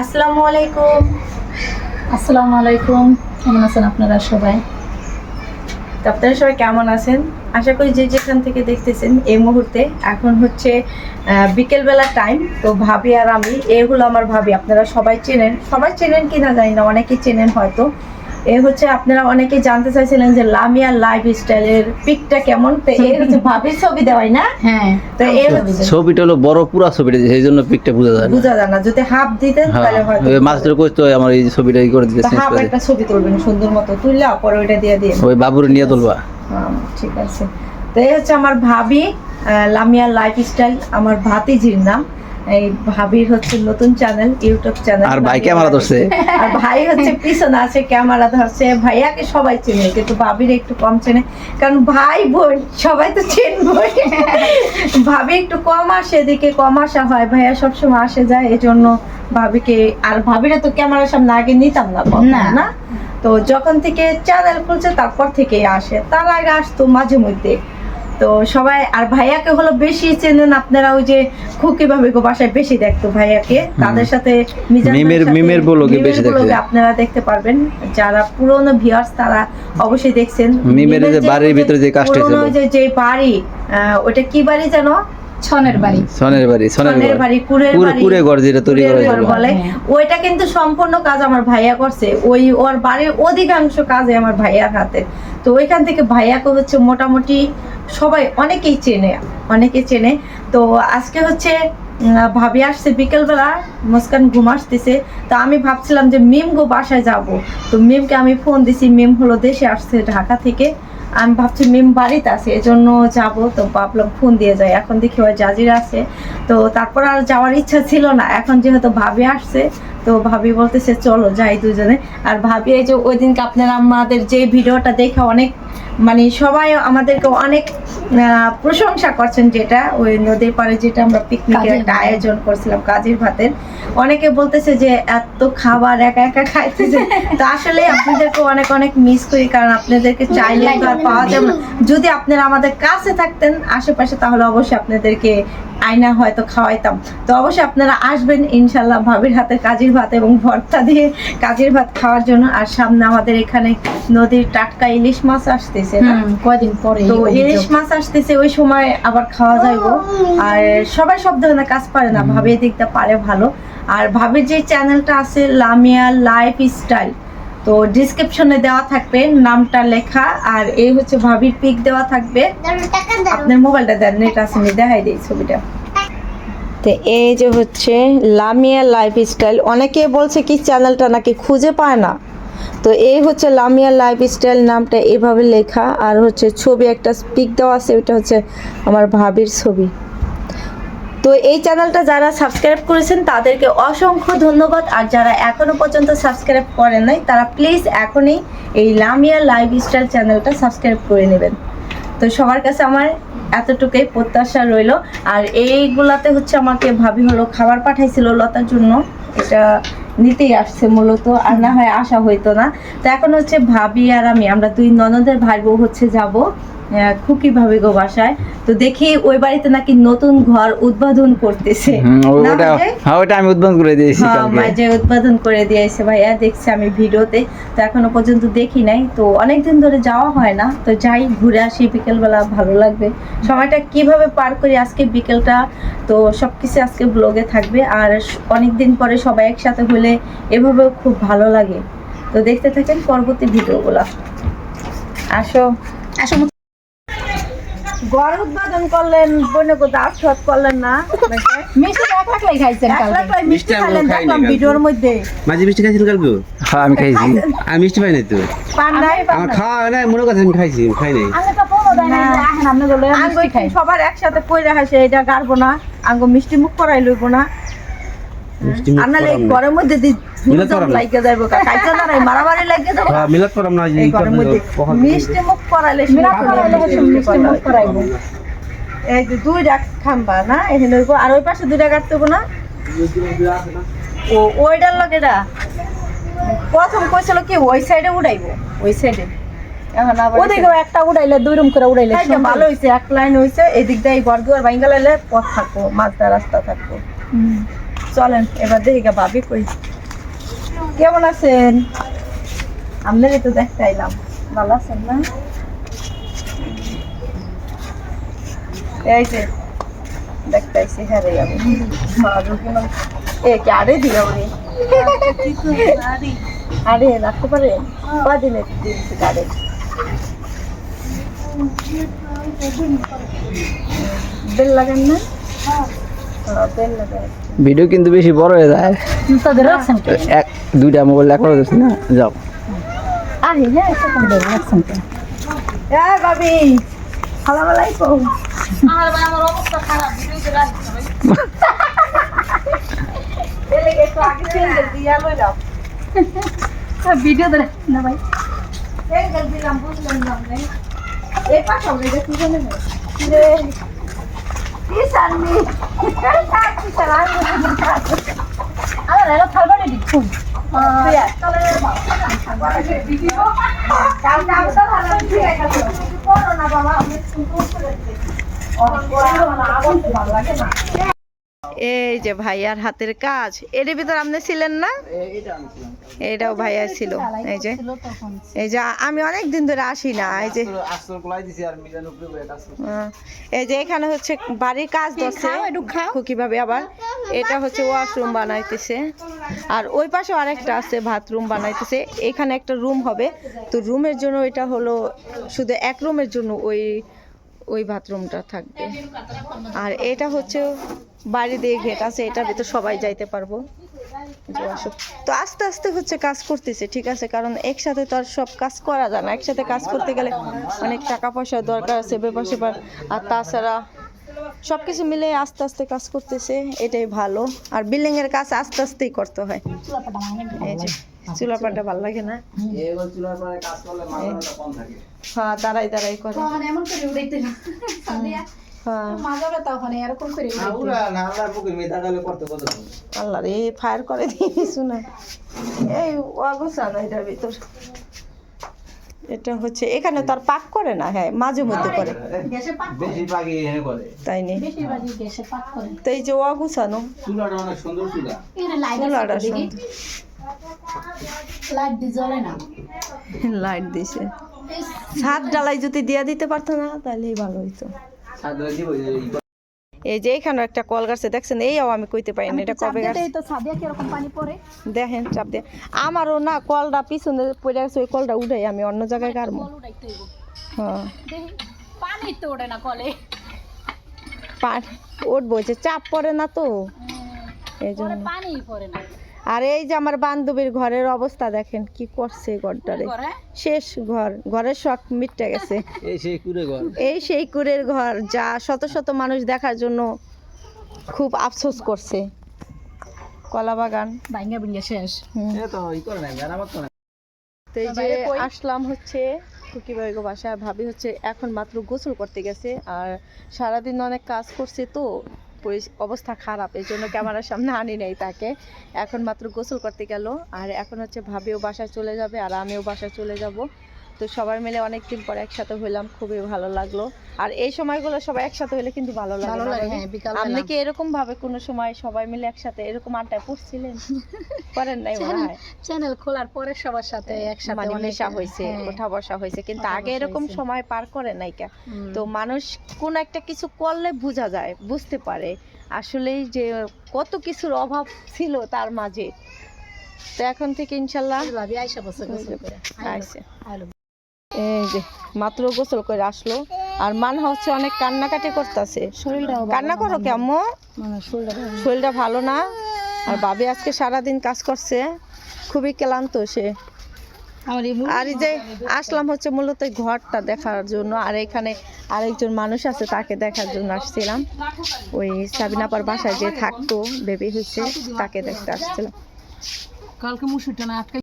আসসালামু আলাইকুম। আসসালামু আলাইকুম। কেমন আছেন আপনারা সবাই? তো আপনারা সবাই কেমন আছেন? আশা করি যে যেখান থেকে দেখতেছেন এই মুহূর্তে এখন হচ্ছে বিকেলবেলা টাইম তো ভাবি আর আমি এ হলো আমার ভাবি। আপনারা সবাই চেনেন? সবাই চেনেন কি না জানি না অনেকেই চেনেন হয়তো। এ হচ্ছে আপনারা অনেকে জানতে চাইছিলেন যে লামিয়া লাইফ স্টাইলের পিকটা কেমন? তো এ হচ্ছে ভাবির ছবি দেওয়াই না? হ্যাঁ। তো এ ছবিটা হলো বড় পুরা ছবিটা সেই জন্য পিকটা বোঝা যায় না। বোঝা যায় না। যদি হাফ দিতেন হ্যাঁ। তাহলে হয়তো ওই মাস্টার কইতো আমার এই ছবিটা ই করে দিতে হাফ একটা ছবি তুলবেন সুন্দর মতো তুললে পরে ওইটা দিয়ে দিয়ে ওই বাবুরে নিয়ে তুলবা। হ্যাঁ, ঠিক আছে। তো এই হচ্ছে আমার ভাবি লামিয়া লাইফস্টাইল আমার ভাতিজির নাম। এই ভাবির হচ্ছে নতুন চ্যানেল ইউটিউব চ্যানেল আর ভাই ক্যামেরা ধরছে। আর ভাই হচ্ছে পিছনে আছে ক্যামেরা ধরছে। ভাইয়াকে সবাই চেনে কিন্তু ভাবির একটু কম চেনে। কারণ ভাই বোন সবাই তো চেনবই ভাবি একটু কম আসে এদিকে কম আসা হয়। ভাইয়া সবসময় আসে যায় এই জন্য ভাবিকে আর ভাবিরা তো ক্যামেরার সামনে আগে নিতাম না না। না? তো যখন থেকে চ্যানেল খুলছে তারপর থেকেই আসে। তার আগে আসতো মাঝে মধ্যে। তো সবাই আর ভাইয়াকে হলো বেশি চেনেন আপনারা ওই যে খুকি ভাবে গো বাসায় বেশি দেখতো ভাইয়াকে। তাদের সাথে মিমের- মিমের ব্লগে বেশি দেখতো আপনারা দেখতে পারবেন। যারা পুরনো ভিউয়ার্স তারা অবশ্যই দেখছেন। মিমের যে বাড়ির ভিতরে যে কাজটা পুরনো ছিল। যে যে বাড়ি আহ, ওটা কি বাড়ি জানো ছনের বাড়ি। সনের বাড়ি সনের সনের বাড়ি বাড়ি কুড়ে- ঘর যেটা তৈরি করা বলে। ওইটা কিন্তু সম্পূর্ণ কাজ আমার ভাইয়া করছে। ওই ওর বাড়ির অধিকাংশ কাজে আমার ভাইয়ার হাতে। তো ওইখান থেকে ভাইয়াকে হচ্ছে মোটামুটি সবাই অনেকেই চেনে অনেকে চেনে। তো আজকে হচ্ছে ভাবি আসছে বিকেলবেলা মুস্কান ঘুম আসতেছে। তো আমি ভাবছিলাম যে মিম গো বাসায় যাব। তো মিমকে আমি ফোন দিছি মিম হলো দেশে আসছে ঢাকা থেকে। আমি ভাবছি মিম বাড়িতে আছে, এজন্য যাব। তো ভাবলাম ফোন দিয়ে যাই। এখন দেখি ওই জাজির আছে। তো তারপর আর যাওয়ার ইচ্ছা ছিল না। এখন যেহেতু ভাবি আসছে তো ভাবি বলতেছে চলো যাই দুজনে। আর ভাবি এই যে ওই দিনকে আপনারা আমাদের যে ভিডিওটা দেখে অনেক মানে সবাই আমাদেরকে অনেক প্রশংসা করছেন যেটা ওই নদীর পাড়ে যেটা আমরা পিকনিকের একটা আয়োজন করছিলাম কাজের ভাতের। অনেকে বলতেছে যে এত খাবার একা একা খাইতেছে। তো আসলে আপনাদেরকে অনেক অনেক মিস করি কারণ আপনাদেরকে চাইলে তো আর পাওয়া যাবে না। যদি আপনারা আমাদের কাছে থাকতেন আশেপাশে তাহলে অবশ্যই আপনাদেরকে আয়না হয়তো খাওয়াইতাম। তো অবশ্যই আপনারা আসবেন ইনশাল্লাহ ভাবির হাতে কাজের ভাত এবং ভর্তা দিয়ে কাজের ভাত খাওয়ার জন্য। আর সামনে আমাদের এখানে নদীর টাটকা ইলিশ মাছ আসতেছে কয়দিন পরে তো ইলিশ মাছ আসতেছে ওই সময় আবার খাওয়া যাইবো। আর সবাই সব ধরনের কাজ পারে না ভাবে দেখতে পারে ভালো। আর ভাবির যে চ্যানেলটা আছে লামিয়া লাইফ স্টাইল তো ডিসক্রিপশনে দেওয়া থাকবে, নামটা লেখা, আর এই হচ্ছে ভাবির পিক দেওয়া থাকবে। আপনার মোবাইলটা দেন নেট আমি দেখাই দিই ছবিটা। তো এই যে হচ্ছে লামিয়া লাইফ স্টাইল অনেকে বলছে কি চ্যানেলটা নাকি খুঁজে পায় না। তো এই হচ্ছে লামিয়া লাইফ স্টাইল নামটা এভাবে লেখা, আর হচ্ছে ছবি একটা স্পিক দেওয়া আছে ওটা হচ্ছে আমার ভাবির ছবি। তো এই চ্যানেলটা যারা সাবস্ক্রাইব করেছেন, তাদেরকে অসংখ্য ধন্যবাদ। আর যারা এখনও পর্যন্ত সাবস্ক্রাইব করেন নাই, তারা প্লিজ এখনই এই লামিয়া লাইফ স্টাইল চ্যানেলটা সাবস্ক্রাইব করে নেবেন। তো সবার কাছে আমার এতটুকুই প্রত্যাশা রইল। আর এইগুলাতে হচ্ছে আমাকে ভাবি হলো খাবার পাঠাইছিল লতার জন্য। এটা নিতেই আসছে মূলত, আর না হয় আসা হইতো না। তো এখন হচ্ছে ভাবি আর আমি, আমরা দুই ননদের ভাই বউ হচ্ছে যাব। খুকি ভাবি গো বাসায়। তো দেখি ওই বাড়িতে নাকি নতুন ঘর উদ্বোধন করতেছে। হুম, ও- না ওটা হলে? হ্যাঁ ওটা আমি উদ্বোধন করে দিয়েছি হ্যাঁ, মাঝে উদ্বোধন করে দিয়েছে ভাইয়া দেখছি আমি ভিডিওতে। তো এখনও পর্যন্ত দেখি নাই। তো অনেকদিন ধরে যাওয়া হয় না। তো যাই ঘুরে আসি বিকেলবেলা ভালো লাগবে। সময়টা কীভাবে পার করি আজকে বিকেলটা? তো সবকিছু আজকে ব্লগে থাকবে। আর অনেকদিন পরে সবাই একসাথে হলে এভাবেও খুব ভালো লাগে। তো দেখতে থাকেন পরবর্তী ভিডিওগুলো। আসো। আসো ঘর উদ্বোধন করলেন আশীর্বাদ করলেন না। মিষ্টি এক লাখলাই খাইছেন কালকে। মিষ্টি খাইলেন দেখলাম ভিডিওর মধ্যে। মাঝে মিষ্টি খাইছিল কালকে? হ্যাঁ আমি খাইছি। আমি মিষ্টি পাই নাই তো? পান নাই আমার খাওয়া নাই মনে করছে আমি খাইছি খাই নাই। আমি তো ফোনও দেয় না যে আপনি বলে মিষ্টি খাই। সবার একসাথে কইরা হাসে এটা গারবো না আঙ্গ মিষ্টি মুখ করাই লইব না। মিষ্টি মুখ। ঘরের মধ্যে মিলাদ করাম না। লাইগে যাইব না নাই? মারামারি লাগে যাব হ্যাঁ, মিলাদ পড়াম না এই মিষ্টি মুখ করাইলে মিলাদ করাইলে মিষ্টি মুখ করাইবো। করাইবো। এই যে দুইটা খাম্বা না? এখানে হইবো আর ওই পাশে দুইটা কাটতে না? ও ওইটার লগে প্রথম কইছিল কি ওই সাইডে উড়াইবো। ওই সাইডে। এখন আবার একটা উড়াইলে দুই রুম করে উড়াইলে ভালো হয়েছে এক লাইন হয়েছে এদিক দিয়ে ঘর দুয়ার ভাঙ্গা লাইলে পথ থাকব মাঝদা রাস্তা থাকব। চলেন এবার দেখি গা ভাবি কই। কেমন আছেন? আপনারই তো দেখতে ভালো আছেন না? এই দেখতে হ্যাঁ এ আরে রাখতে পারে? বেল লাগান না? হ্যাঁ, বেল লাগান ভিডিও কিন্তু বেশি বড় হয়ে যায়। এক দুইটা মোবাইল একবার যাচ্ছে না? যাও। ভিডিও ধরে। না ভাই। দিলাম বুঝলাম এই পাশে আমরা এটা কি জানেন রে কি সারনি কি এই যে ভাইয়ার হাতের কাজ। এর ভিতর আপনি ছিলেন না? এটাও ভাইয়া ছিল। এই যে এই যে আমি অনেক দিন ধরে আসি না। এই যে এই যে এখানে হচ্ছে বাড়ির কাজ ধরছে। কীভাবে আবার এটা হচ্ছে ওয়াশরুম বানাইতেছে। আর ওই পাশে আরেকটা আছে বাথরুম বানাইতেছে। এখানে একটা রুম হবে। তো রুমের জন্য এটা হলো শুধু এক রুমের জন্য ওই ওই বাথরুমটা থাকবে। আর এটা হচ্ছে বাড়ি দিয়ে গেট আছে এটার ভিতর সবাই যাইতে পারব। তো আস্তে আস্তে হচ্ছে কাজ করতেছে ঠিক আছে? কারণ একসাথে তো আর সব কাজ করা যায় না। একসাথে কাজ করতে গেলে অনেক টাকা পয়সার দরকার আছে ব্যাপার স্যাপার। আর তাছাড়া সব কিছু মিলে আস্তে আস্তে কাজ করতেছে এটাই ভালো। আর বিল্ডিং এর কাজ আস্তে আস্তেই করতে হয়। এই যে চুলা পাটা ভালো লাগে না? হ্যাঁ দাঁড়াই দাঁড়াই করে। হ্যাঁ। মাজা ব্যথা ওখানে এরকম করে আল্লাহ রে ফায়ার করে দিয়েছ না। এই অগোছানো এটার ভিতর এটা হচ্ছে এখানে তো আর পাক করে না হ্যাঁ মাঝে মধ্যে করে। তাই নেই তো এই যে অগুছানো চুলাটা সুন্দর লাইট চুলাটা লাইট দিয়ে জ্বলে না। লাইট দিছে। ছাদ ডালাই যদি দিয়া দিতে পারতো না তাহলেই ভালো হইতো। এই যে এখানে একটা কল গাছে দেখছেন? এইও আমি কইতে পারি না এটা কবে গাছ? পানি পড়ে? দেখেন চাপ দিয়ে। আমারও না কলটা পিছনে পড়ে গেছে ওই কলটা উঠাই আমি অন্য জায়গায় গাড়বো। হ্যাঁ। পানি তো ওঠে না কলে। পাট উঠবো যে চাপ পড়ে না তো। এই জন্য। পানি পড়ে না। আর এই যে আমার বান্ধবীর ঘরের অবস্থা দেখেন কি করছে ঘরটারে শেষ ঘর ঘরের শখ মিটে গেছে। এই সেই কুড়ে ঘর। এই সেই কুড়ের ঘর যা শত শত মানুষ দেখার জন্য খুব আফসোস করছে। কলা বাগান। ভাঙ্গা ভিঙ্গা শেষ। তো এই যে আসলাম হচ্ছে বাসায়। ভাবি হচ্ছে এখন মাত্র গোসল করতে গেছে আর সারাদিন অনেক কাজ করছে তো। অবস্থা খারাপ, এই জন্য ক্যামেরার সামনে আনি নাই তাকে। এখন মাত্র গোসল করতে গেল, আর এখন হচ্ছে ভাবিও বাসায় চলে যাবে, আর আমিও বাসায় চলে যাব। তো সবাই মিলে অনেকদিন পর একসাথে হইলাম খুবই ভালো লাগল। আর এই সময়গুলো সবাই একসাথে হলে কিন্তু ভালো লাগে হ্যাঁ বিকাল আপনি কি এরকম ভাবে কোনো সময় সবাই মিলে একসাথে এরকম আড্ডায় পড়ছিলেন? করেন নাই হয়? চ্যানেল খোলার পরে সবার সাথে একসাথে মানে মেশা হয়েছে হ্যাঁ। ওঠা বসা হয়েছে কিন্তু আগে এরকম সময় পার করে নাই কা। তো মানুষ কোন একটা কিছু করলে বোঝা যায় বুঝতে পারে। আসলেই যে কত কিছুর অভাব ছিল তার মাঝে। তো এখন থেকে ইনশাল্লাহ আইসা বসে আইলো। এই যে মাত্র গোসল করে আসলো। আর মান হচ্ছে অনেক কান্নাকাটি করতেছে। কান্না করো কেমন? মানে শরীরটা ভালো না। শরীরটা ভালো না? আর ভাবি আজকে সারাদিন কাজ করছে। খুবই ক্লান্ত সে। আর যে আসলাম হচ্ছে মূলত ঘরটা দেখার জন্য। আর এখানে আরেকজন মানুষ আছে তাকে দেখার জন্য আসছিলাম। ওই সাবিনাপার বাসায় যে থাকতো বেবি হয়েছে তাকে দেখতে আসছিলাম। কালকে মুসুরটা না আটকে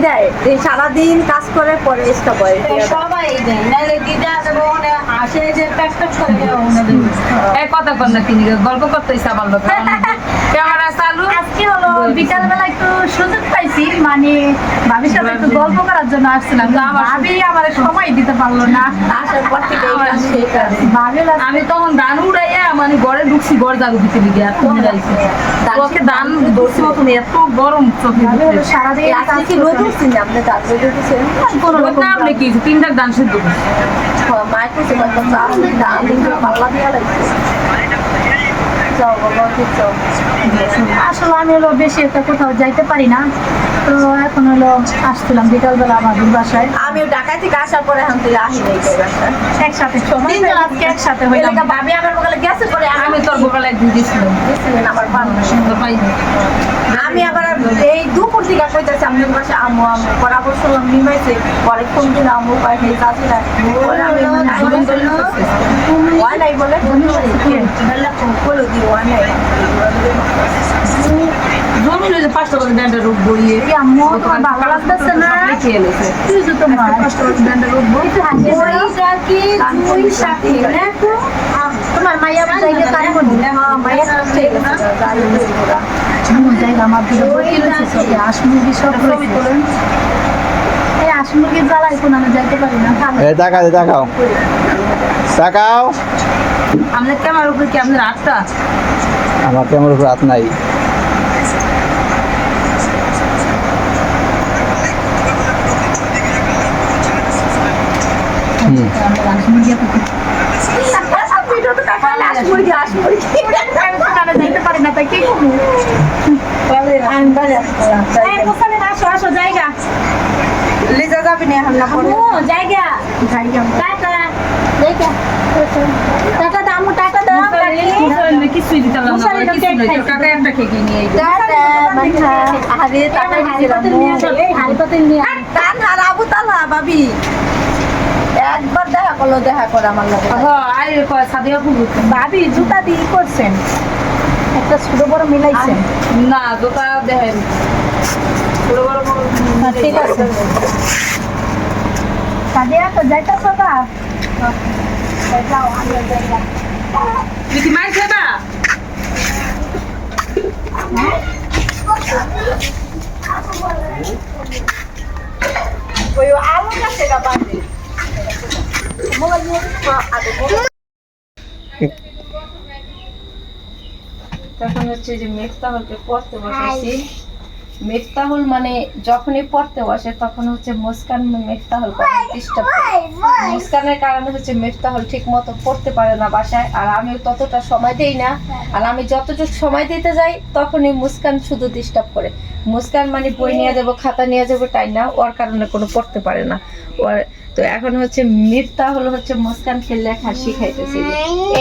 দেয় সারাদিন কাজ করে পরে এক্সট্রা সবাই দেয়। নাহলে দিদা দেবো ওনে হাসে যে প্যাক প্যাক করে কথা বললে না তিনি গল্প করতে ইচ্ছা ভালো ক্যামেরা আজকে হলো? বিকালবেলা একটু সুযোগ পাইছি মানে ভাবির সাথে একটু গল্প করার জন্য আসছিলাম ভাবি আমার সময় দিতে পারল না। আসার পর থেকে আমি তখন ধান উড়াইয়া মানে ঘরে ঢুকছি ঘর জাগু দিতে লিগে এত উড়াইছে তোকে ধান ধরছি মতন এত গরম চোখে সারাদিন আজকে কি রোদ উঠছে না আপনি কাজ রোদ উঠেছে কোনো রকম নাম নাকি তিনটা ধান। সেদ্ধ মায়ের কাছে কয়েকটা দিয়ে পাল্লা দিয়ে লাগছে। যাও বাবা ঠিক যাও। আসলে আমি হলো বেশি একটা কোথাও যাইতে পারি না। তো এখন হলো আসছিলাম বিকালবেলা আমাদের বাসায়। আমিও ঢাকা থেকে আসার পরে এখন তুই আসি নাই একসাথে। সময় আজকে একসাথে হইলাম। ভাবি আমার বলে গেছে পরে আমি আমি তোর বোকালে দিয়েছিলাম গেছিলেন আমার ভালো সুন্দর পাইনি। আমি আবার এই দুপুর দিকে কইতেছি আমি পাশে আমু আমু বরাবর শুনলাম নিমাইছে পরে ফোন দিলে আমু পরে। ওয়াই নাই বলে? বলে দিও ওয়াই নাই। জমি লইছে পাঁচটা করে ব্যান্ডের রোগ বড়িয়ে আম্মু তোমার ভালো লাগতেছে না? খেয়ে তুই তোমার পাঁচটা করে ব্যান্ডের রোগ একটু হাসি দাও। কি তুই সাথে তোমার মাইয়া বলি। ঠিক জায়গা আমার দিকে বসে রয়েছে সবই হাঁস মুরগি সব রয়েছে। এই হাঁস মুরগির জ্বালায় কোনো আমি যাইতে পারি না এই তাকাও তাকাও। তাকাও। আপনার ক্যামেরার উপরে কি আপনার আটটা আমার ক্যামেরার উপর হাত নাই। হুম। করব? আমি বাজার এই কোথানে আসো আসো জায়গা। লিজা যাবি না এখন না ও জায়গা। জায়গা। টাটা। জায়গা। টাটা দাও টাটা দাও কিছুই দিতে পারলাম না মশারি কিছু নাই তোর কাকা একটা খেয়ে নিয়ে টাটা বাচ্চা আরে টাটা দিছিলাম হারিপাতিল নিয়ে টান হারাবো তালা ভাবি একবার দেখা করল দেখা করে আমার লাগে। হ্যাঁ আই কয় সাদিয়া ভাবি জুতা দিয়ে করছেন। একটা ছোট বড় মিলাইছেন না দোকা দেখেন। ছোট বড় হ্যাঁ, ঠিক আছে। সাদিয়া তো যাইতেছ মার খেবা? কাছে তখন হচ্ছে যে মেফতাহুলকে পড়তে বসাইছি। মেফতাহুল মানে যখনই পড়তে বসে তখন হচ্ছে মুস্কান মেফতাহুল ডিস্টার্ব মুস্কানের কারণে হচ্ছে মেফতাহুল ঠিক মতো পড়তে পারে না বাসায় আর আমি ততটা সময় দেই না। আর আমি যতটুকু সময় দিতে যাই তখনই মুস্কান শুধু ডিস্টার্ব করে। মুস্কান মানে বই নিয়ে যাব খাতা নিয়ে যাব তাই না? ওর কারণে কোনো পড়তে পারে না। ওর তো এখন হচ্ছে মিফতাহুল হচ্ছে মুস্কানকে লেখা শিখাইতেছি।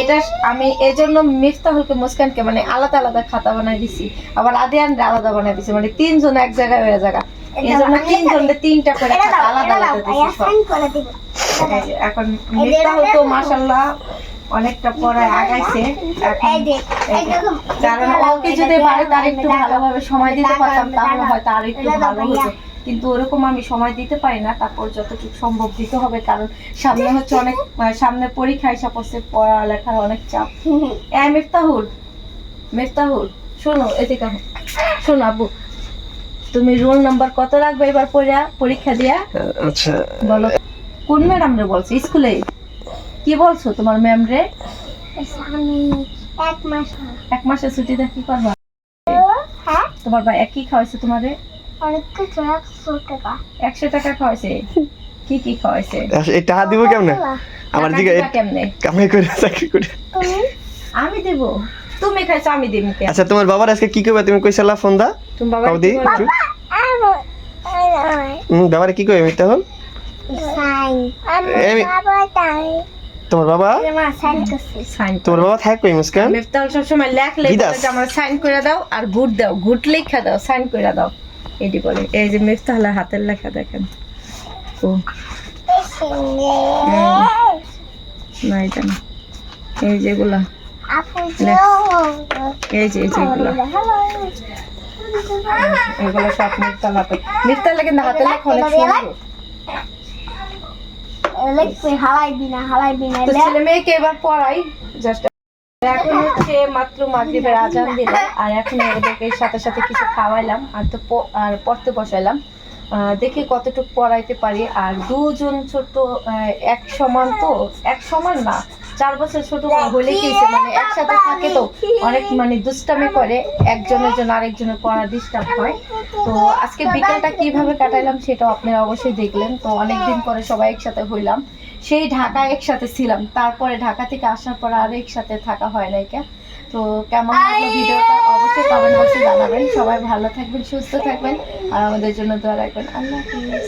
এটা আমি এই জন্য মিফতাহুলকে মুস্কানকে মানে আলাদা আলাদা খাতা বানাই দিছি। আবার আদিয়ানরে আলাদা বানাই দিছি। মানে তিনজন এক জায়গায় হয়ে জায়গা এই তিনজনকে তিনটা করে খাতা আলাদা আলাদা দিছি সব। এই যে তো মাশাল্লাহ অনেকটা পড়ায় আগাইছে। কারণ ওকে যদি বাড়িতে আর একটু ভালোভাবে সময় দিতে পারতাম তাহলে হয়তো আর একটু ভালো হতো। কিন্তু ওরকম আমি সময় দিতে পারি না তারপর যতটুকু সম্ভব দিতে হবে কারণ সামনে হচ্ছে অনেক মানে সামনে পরীক্ষা হিসাব হচ্ছে পড়ালেখার অনেক চাপ। এ মিফতাহুল মিফতাহুল শোনো এদিকে। শোনো আব্বু তুমি রোল নাম্বার কত রাখবে এবার পড়া পরীক্ষা দিয়া? আচ্ছা বলো। কোন ম্যাডাম রে বলছো স্কুলে? কি বলছো তোমার ম্যাম রে? এক মাসের ছুটিতে কি করবা? তোমার ভাই কি খাওয়াইছে তোমারে? একশো টাকা। খাওয়াইছে? কি কি খাওয়াইছে? এই টাকা দিব কেমনে? আমার দিকে কেমনে? কামাই করে চাকরি করে। আমি দেব। তুমি খাইছো আমি দিব আচ্ছা তোমার বাবার আজকে কি করবে তুমি কইছিলা ফোন দা? তুমি বাবা কাউদি হুম বাবারে কি কই মিথ্যা তোমার বাবা? সাইন তোমার বাবা থাক কই মুস্কান? মেফতাল সব সময় লেখলে বিদাস। আমার সাইন করে দাও আর গুড দাও গুড লেখা দাও সাইন করে দাও। এটি বলে। এই যে মেফতালের হাতের লেখা দেখেন। ও। এই যেগুলা এই যে এই যেগুলা এগুলো। সব মিফতাল হাতে। মিফতালে কিন্তু হাতের লেখা অনেক সুন্দর। হালাই বিনা হালাই বিনা ছেলে মেয়েকে এবার পড়াই জাস্ট এখন হচ্ছে মাত্র মাগরিবের আজান আর এখন ওদেরকে সাথে সাথে কিছু খাওয়াইলাম, আর তো আর পড়তে বসাইলাম। দেখি কতটুকু পড়াইতে পারি। আর দুজন ছোট এক সমান তো, এক সমান না, চার বছর ছোট হলে কি মানে একসাথে থাকে তো, অনেক মানে দুষ্টামি করে, একজনের জন্য আরেকজনের পড়া ডিস্টার্ব হয়। তো আজকে বিকেলটা কীভাবে কাটাইলাম সেটা আপনারা অবশ্যই দেখলেন। তো অনেকদিন পরে সবাই একসাথে হইলাম। সেই ঢাকা একসাথে ছিলাম। তারপরে ঢাকা থেকে আসার পর আর একসাথে থাকা হয় নাই কে? তো কেমন লাগল ভিডিওটা অবশ্যই কমেন্ট বক্সে জানাবেন। সবাই ভালো থাকবেন সুস্থ থাকবেন আর আমাদের জন্য দোয়া রাখবেন। আল্লাহ হাফিজ।